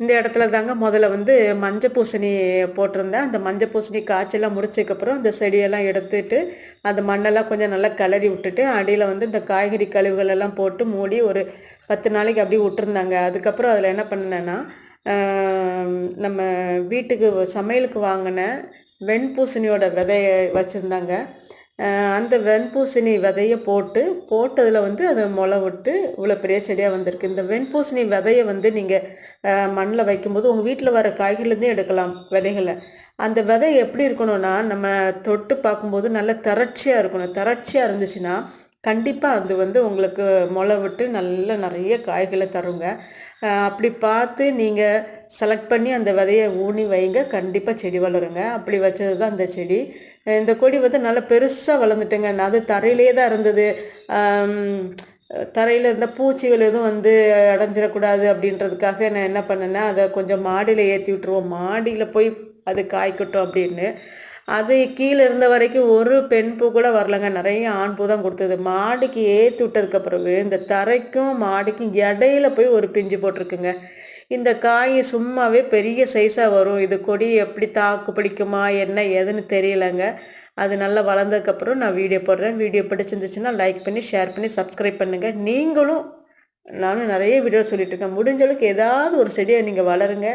இந்த இடத்துல தாங்க முதல்ல வந்து மஞ்சள் பூசணி போட்டிருந்தேன். அந்த மஞ்சள் பூசணி காய்ச்செல்லாம் முடிச்சதுக்கப்புறம் அந்த செடியெல்லாம் எடுத்துட்டு அந்த மண்ணெல்லாம் கொஞ்சம் நல்லா கிளறி விட்டுட்டு அடியில் வந்து இந்த காய்கறி கழிவுகள் எல்லாம் போட்டு மூடி ஒரு பத்து நாளைக்கு அப்படியே விட்டுருந்தாங்க. அதுக்கப்புறம் அதில் என்ன பண்ணேன்னா நம்ம வீட்டுக்கு சமையலுக்கு வாங்கின வெண்பூசணியோட விதைய வச்சுருந்தாங்க. அந்த வெண்பூசணி விதையை போட்டு போட்டதில் வந்து அதை முளை விட்டு இவ்வளோ பெரிய செடியாக வந்திருக்கு. இந்த வெண்பூசணி விதையை வந்து நீங்கள் மண்ணில் வைக்கும்போது உங்கள் வீட்டில் வர காய்கறிலேருந்தே எடுக்கலாம் விதைகளை. அந்த விதை எப்படி இருக்கணும்னா நம்ம தொட்டு பார்க்கும்போது நல்ல திரட்சியாக இருக்கணும். திரட்சியாக இருந்துச்சுன்னா கண்டிப்பாக அது வந்து உங்களுக்கு முளை விட்டு நல்ல நிறைய காய்களை தருங்க. அப்படி பார்த்து நீங்கள் செலக்ட் பண்ணி அந்த விதையை ஊனி வைங்க. கண்டிப்பாக செடி வளருங்க. அப்படி வச்சது தான் அந்த செடி. இந்த கொடி வந்து நல்லா பெருசாக வளர்ந்துட்டுங்க. நான் அது தரையிலே தான் இருந்தது. தரையில் இருந்த பூச்சிகள் எதுவும் வந்து அடைஞ்சிடக்கூடாது அப்படின்றதுக்காக நான் என்ன பண்ணேன்னா அதை கொஞ்சம் மாடியில் ஏற்றி விட்டுருவோம். மாடியில் போய் அது காய்க்கட்டும் அப்படின்னு. அது கீழே இருந்த வரைக்கும் ஒரு பெண் பூ கூட வரலங்க. நிறைய ஆண் பூ தான் கொடுத்தது. மாடிக்கு ஏற்றி விட்டதுக்கு பிறகு இந்த தரைக்கும் மாடிக்கும் இடையில போய் ஒரு பிஞ்சு போட்டிருக்குங்க. இந்த காய் சும்மாவே பெரிய சைஸாக வரும். இது கொடி எப்படி தாக்கு பிடிக்குமா என்ன ஏதுன்னு தெரியலங்க. அது நல்லா வளர்ந்ததுக்கப்புறம் நான் வீடியோ போடுறேன். வீடியோ பிடிச்சிருந்துச்சுன்னா லைக் பண்ணி ஷேர் பண்ணி சப்ஸ்கிரைப் பண்ணுங்கள் நீங்களும் நானும் நிறைய வீடியோ சொல்லிட்டு இருக்கேன். முடிஞ்சளவுக்கு ஏதாவது ஒரு செடியை நீங்கள் வளருங்க.